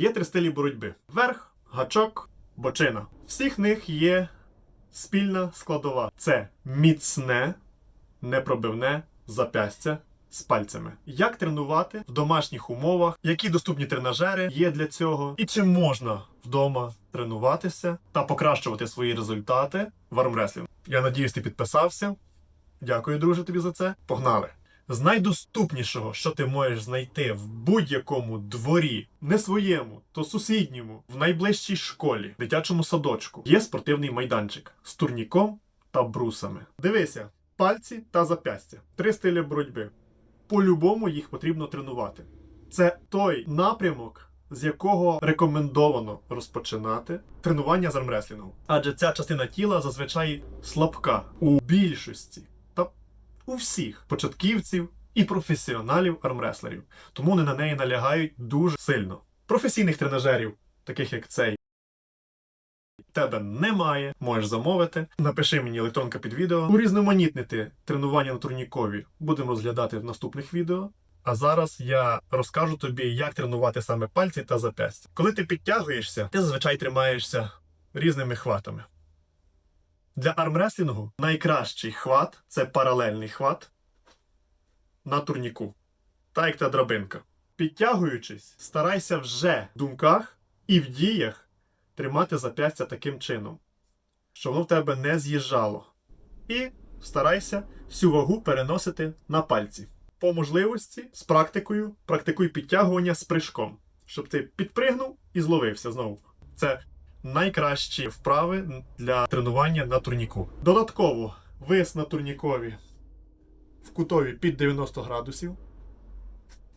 Є три стилі боротьби: верх, гачок, бочина. Всіх них є спільна складова: це міцне, непробивне запястя з пальцями. Як тренувати в домашніх умовах, які доступні тренажери є для цього, і чи можна вдома тренуватися та покращувати свої результати в армреслінгу. Я надіюсь, ти підписався. Дякую, друже, тобі за це. Погнали! З найдоступнішого, що ти можеш знайти в будь-якому дворі, не своєму, то сусідньому, в найближчій школі, дитячому садочку, є спортивний майданчик з турніком та брусами. Дивися, пальці та запястя. Три стилі боротьби. По-любому їх потрібно тренувати. Це той напрямок, з якого рекомендовано розпочинати тренування з армреслінгу. Адже ця частина тіла зазвичай слабка у більшості у всіх початківців і професіоналів армреслерів. Тому вони на неї налягають дуже сильно. Професійних тренажерів, таких як цей, тебе немає, можеш замовити. Напиши мені електронка під відео. Урізноманітнити тренування на турнікові будемо розглядати в наступних відео. А зараз я розкажу тобі, як тренувати саме пальці та запястя. Коли ти підтягуєшся, ти зазвичай тримаєшся різними хватами. Для армреслінгу найкращий хват це паралельний хват на турніку. Так як та драбинка. Підтягуючись, старайся вже в думках і в діях тримати зап'ястя таким чином, щоб воно в тебе не з'їжджало. І старайся всю вагу переносити на пальці. По можливості, з практикою, практикуй підтягування з прыжком, щоб ти підпригнув і зловився знову. Це найкращі вправи для тренування на турніку. Додатково вис на турнікові в кутові під 90 градусів,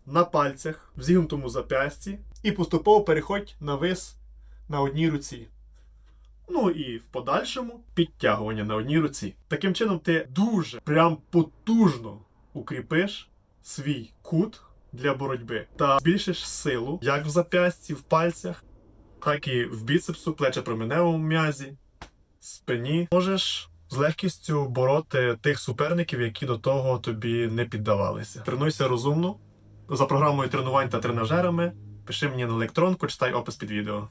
на пальцях, в зігнутому зап'ясті, і поступово переходь на вис на одній руці. Ну і в подальшому підтягування на одній руці. Таким чином, ти дуже прям потужно укріпиш свій кут для боротьби та збільшиш силу як в зап'ясті, в пальцях, так в біцепсу, плече-променевому м'язі, спині. Можеш з легкістю бороти тих суперників, які до того тобі не піддавалися. Тренуйся розумно за програмою тренувань та тренажерами. Пиши мені на електронку, читай опис під відео.